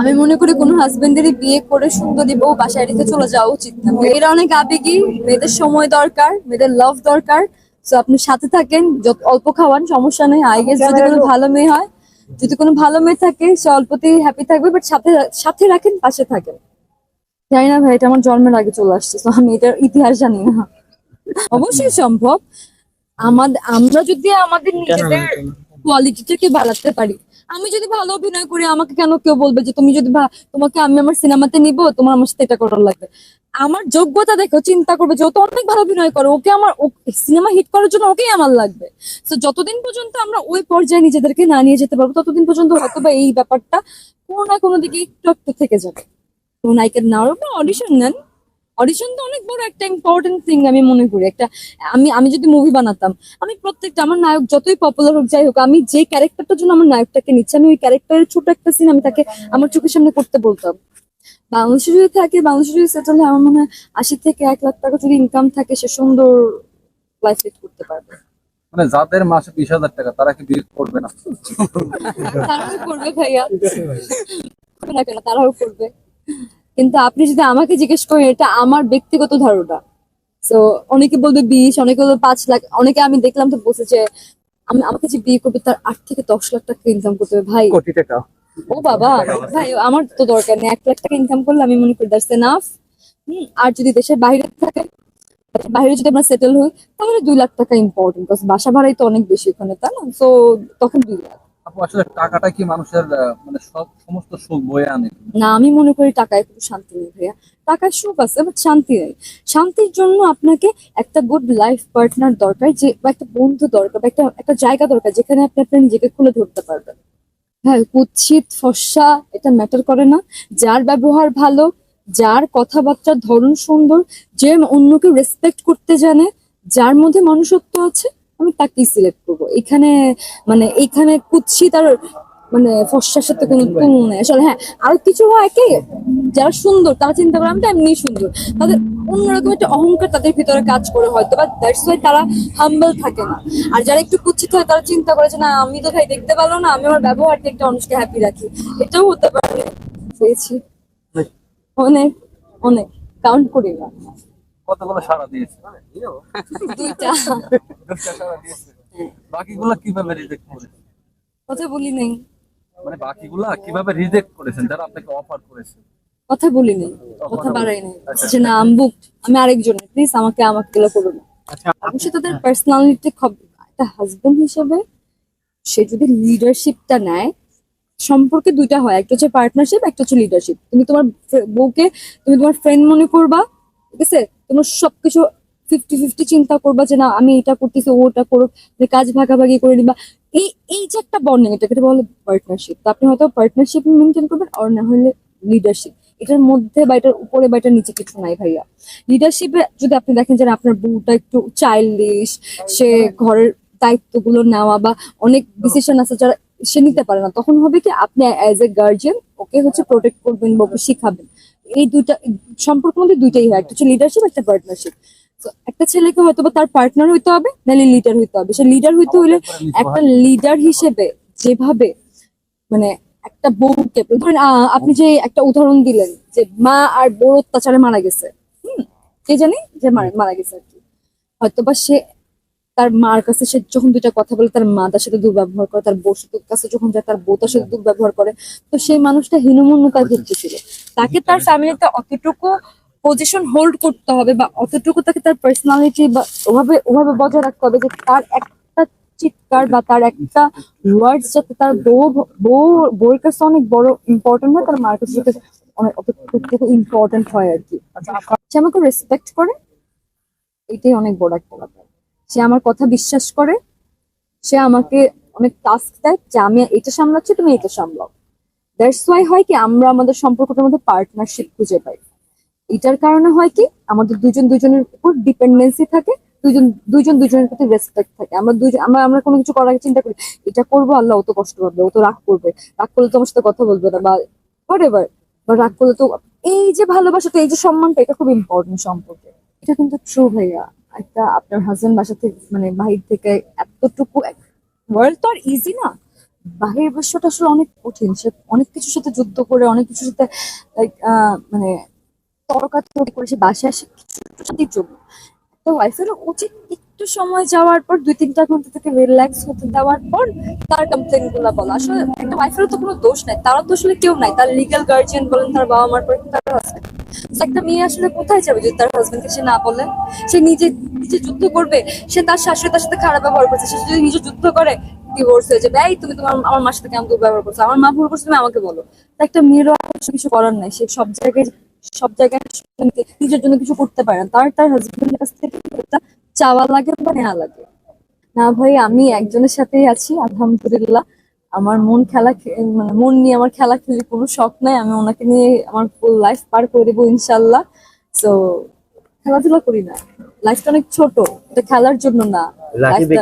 আমি মনে করি কোনো হাজবেন্ডেরই বিয়ে করে সুন্দরী বউ বাসায় রেখে চলে যাওয়া উচিত না। মেয়েরা অনেক আবেগী মেয়েদের সময় দরকার মেয়েদের লাভ দরকার। তো আপনি সাথে থাকেন যত অল্প খাওয়ান সমস্যা নেই। আই গেস যদি কোনো ভালো মেয়ে হয় যদি কোনো ভালো মেয়ে থাকে সে অল্পতেই হ্যাপি থাকবে বাট সাথে সাথে রাখেন পাশে থাকেন। জানি না ভাই এটা আমার জন্মের আগে চলে আসছে তো আমি এটার ইতিহাস জানি না। অবশ্যই সম্ভব। আমাদের আমরা যদি আমাদের নিজেদের কোয়ালিটিটাকে বাড়াতে পারি আমি যদি ভালো অভিনয় করি, আমাকে কেন কেউ বলবে যে তুমি যদি তোমাকে আমি আমার সিনেমাতে নিব, তোমার আমার সাথে এটা করার লাগবে। আমার যোগ্যতা দেখো চিন্তা করবে যে ও তো অনেক ভালো অভিনয় করে, ওকে আমার সিনেমা হিট করার জন্য ওকেই আমার লাগবে। তো যতদিন পর্যন্ত আমরা ওই পর্যায়ে নিজেদেরকে না নিয়ে যেতে পারব, ততদিন পর্যন্ত হয়তো বা এই ব্যাপারটা কোনো না কোনো দিকে একটু একটু থেকে যাবে। তো নায়িকার বা অডিশন নেন। অডিশন তো অনেক বড় একটা ইম্পর্টেন্ট থিং আমি মনে করি। একটা আমি আমি যদি মুভি বানাতাম আমি প্রত্যেকটা আমার নায়ক যতই পপুলার হোক যাই হোক আমি যে ক্যারেক্টারটার জন্য আমার নায়কটাকে নিচ্ছি আমি ওই ক্যারেক্টারের ছোট একটা সিন আমি তাকে আমার চোখের সামনে করতে বলতাম। বাংলাদেশে যদি থাকে বাংলাদেশে যদি সেটেল হয় আমার মনে হয় আশি থেকে এক লাখ টাকা যদি ইনকাম থাকে সে সুন্দর লাইফ লিড করতে পারবে। মানে যাদের মাসে বিশ হাজার টাকা তারা কি বিয়ে করবে না? তারাও করবে ভাইয়া। না কেন? তারাও করবে। কিন্তু আপনি যদি আমাকে জিজ্ঞেস করেন এটা আমার ব্যক্তিগত ধারণা। তো অনেকে বলবে বিশ অনেকে বলবে পাঁচ লাখ অনেকে আমি দেখলাম তো বসে যে আমি আমাকে যে বিয়ে করবে তার আট থেকে দশ লাখ টাকা ইনকাম করতে হবে ভাই। কোটি টাকা। ও বাবা ভাই আমার তো দরকার নেই এক লাখ টাকা ইনকাম করলে আমি মনে করি দ্যাটস এনাফ হম আর যদি দেশের বাইরে থাকে বাইরে যদি আমরা সেটেল হই তাহলে দুই লাখ টাকা ইম্পর্টেন্ট বাসা ভাড়াই তো অনেক বেশি ওখানে তাই না? তো তখন দুই লাখ। মানে না, আমি মনে করি টাকায় কোনো শান্তি নেই ভাইয়া। আছে বাট শান্তি নেই। শান্তির জন্য আপনাকে একটা গুড লাইফ পার্টনার দরকার, যে, বা একটা বন্ধু দরকার, বা একটা একটা জায়গা দরকার, যেখানে আপনি আপনার নিজেকে খুলে ধরতে পারবেন। হ্যাঁ কুৎসিত, ফর্সা, এটা ম্যাটার করে না। যার ব্যবহার ভালো, যার কথাবার্তার ধরন সুন্দর, যে অন্যকে রেসপেক্ট করতে জানে, যার মধ্যে মনুষ্যত্ব আছে আমি তাকেই সিলেক্ট করব। এখানে মানে এইখানে কুৎসিত আর মানে ফর্সার সাথে কোনো তুলনা নেই। আসলে হ্যাঁ আর কিছু হয় কি যারা সুন্দর তারা চিন্তা করে আমি তো এমনি সুন্দর। তাদের অন্যরকম একটা অহংকার তাদের ভিতরে কাজ করে হয়তো বা দ্যাটস ওয়াই তারা হাম্বল থাকে না। আর যারা একটু কুচ্ছিত হয় তারা চিন্তা করে যে না আমি তো ভাই দেখতে পারল না আমি আমার ব্যবহার দিয়ে একটা মানুষকে হ্যাপি রাখি। এটাও হতে পারে। পেয়েছি। অনেক অনেক। কাউন্ট করি না। কতগুলো সারা দিয়েছে? দুইটা। দিয়েছে। বাকিগুলা কীভাবে রিজেক্ট করেছেন কথা বলি নেই। মানে বাকিগুলা কীভাবে রিজেক্ট করেছেন? যারা আপনাকে অফার করেছে। কথা বলি নেই। কথা বাড়াই নেই। যে না আমি বুকড আমি আরেকজন প্লিজ আমাকে আমাকে গেলে করো না। আচ্ছা অবশ্যই তাদের পার্সোনালিটি একটা হাজবেন্ড হিসেবে সে যদি লিডারশিপটা নেয় সম্পর্কে দুইটা হয়। একটা হচ্ছে পার্টনারশিপ একটা হচ্ছে লিডারশিপ তুমি তোমার বউকে তুমি তোমার ফ্রেন্ড মনে করবা ঠিক আছে? তোমার সবকিছু ফিফটি ফিফটি চিন্তা করবা যে না আমি এটা করতেছি ওটা করুক যে কাজ ভাগাভাগি করে নিবা। এই এই যে একটা বন্ডিং এটাকে বলে পার্টনারশিপ তো আপনি হয়তো পার্টনারশিপ মেনটেন করবেন আর না হলে লিডারশিপ এটার মধ্যে বা এটার উপরে বা এটার নিচে কিছু নাই ভাইয়া। লিডারশিপে যদি আপনি দেখেন যে আপনার বউটা একটু চাইল্ডিশ সে ঘরের দায়িত্বগুলো নেওয়া বা অনেক ডিসিশন আছে যারা সে নিতে পারে না। তখন হবে কি আপনি অ্যাজ এ গার্জিয়ান ওকে হচ্ছে প্রোটেক্ট করবেন বা ওকে শিখাবেন। এই দুইটা সম্পর্ক মধ্যে দুইটাই হয় একটা হচ্ছে লিডারশিপ একটা পার্টনারশিপ একটা ছেলেকে হয়তো বা তার পার্টনার হইতে হবে নাহলে লিডার হইতে হবে। সে লিডার হইতে হলে একটা লিডার হিসেবে যেভাবে মানে একটা বউকে ধরেন আহ, আপনি যে একটা উদাহরণ দিলেন যে মা আর বড় অত্যাচারে মারা গেছে। হুম কে জানি? যে মারা মারা গেছে আর কি। হয়তোবা সে তার মার কাছে সে যখন দুইটা কথা বলে তার মা তার সাথে দুর্ব্যবহার করে তার বউর কাছে যখন যায় তার বউ তার সাথে দুর্ব্যবহার করে। তো সেই মানুষটা হীনমন্যতার ক্ষেত্রে ছিল তাকে তার ফ্যামিলিতে অতটুকু পজিশন হোল্ড করতে হবে বা অতটুকু তাকে তার পার্সোনালিটি বা ওভাবে ওভাবে বজায় রাখতে হবে যে তার একটা চিৎকার বা তার একটা ওয়ার্ডস যাতে তার বউ বউ বউয়ের কাছে অনেক বড় ইম্পর্টেন্ট হয় তার মার কাছে অনেক অতটুকু ইম্পর্টেন্ট হয় আর কি। সে আমাকে রেসপেক্ট করে। এটাই অনেক বড় একটা ব্যাপার। সে আমার কথা বিশ্বাস করে, সে আমাকে অনেক টাস্ক দেয় যে আমি এটা সামলাচ্ছি, তুমি এটা সামলাও। দ্যাটস ওয়াই হয় কি, আমরা আমাদের সম্পর্কটার মধ্যে পার্টনারশিপ খুঁজে পাই। এটার কারণে হয় কি, আমাদের দুজন দুজনের উপর ডিপেন্ডেন্সি থাকে দুজন দুজন দুজনের প্রতি রেসপেক্ট থাকে। আমরা দুজন আমরা আমরা কোনো কিছু করার চিন্তা করি, এটা করব, আল্লাহ ও তো কষ্ট পাবে, ও তো রাগ করবে। রাগ করলে তো আমার সাথে কথা বলবে না বা হোয়াট এভার বা রাগ করলে তো, এই যে ভালোবাসাটা এই যে সম্মানটা, এটা খুব ইম্পর্টেন্ট সম্পর্কে। এটা কিন্তু ট্রু ভাইয়া। একটা আপনার হাজবেন্ড বাসা থেকে মানে বাহির থেকে এতটুকু ওয়ার্ল্ড তো আর ইজি না। বাহির বিশ্বটা আসলে অনেক কঠিন। সে অনেক কিছুর সাথে যুদ্ধ করে, অনেক কিছুর সাথে লাইক মানে তর্কাতর্কি করে সে বাসায় আসে কিছুটার জন্য তো ওয়াইফের উচিত একটু সময় যাওয়ার পর, দুই তিনটা ঘণ্টা থেকে রিল্যাক্স হতে দেওয়ার পর তার কমপ্লেনগুলো বলা। আসলে একটা ওয়াইফেরও তো কোনো দোষ নাই তারা তো আসলে কেউ নাই। তার লিগাল গার্জিয়ান বলেন, তার বাবা মার পরে তার হাজবেন্ড একটা মেয়ে আসলে কোথায় যাবে যদি তার হাজবেন্ডকে সে না বলে? সে নিজে নিজে যুদ্ধ করবে? সে তার শাশুড়ি তার সাথে খারাপ ব্যবহার করছে। সে যদি নিজে যুদ্ধ করে ডিভোর্স হয়ে যাবে। এই তুমি তোমার, আমার মার সাথে কেমন ব্যবহার করছ? আমার মা ভুল করছে, তুমি আমাকে বলো। একটা মেয়েরও কিছু করার নাই। সে সব জায়গায় সব জায়গায় নিজের জন্য কিছু করতে পারে না। তার তার হাজবেন্ডের কাছ থেকে চাওয়া লাগে বা নেওয়া লাগে। না ভাই, আমি একজনের সাথেই আছি, আলহামদুলিল্লাহ। আমার মন খেলা মানে মন নিয়ে আমার খেলা খেলি কোনো শখ নাই আমি ওনাকে নিয়ে আমার ফুল লাইফ পার করে দেবো ইনশাল্লাহ। তো খেলাধুলা করি না। লাইফটা অনেক ছোট এটা খেলার জন্য না।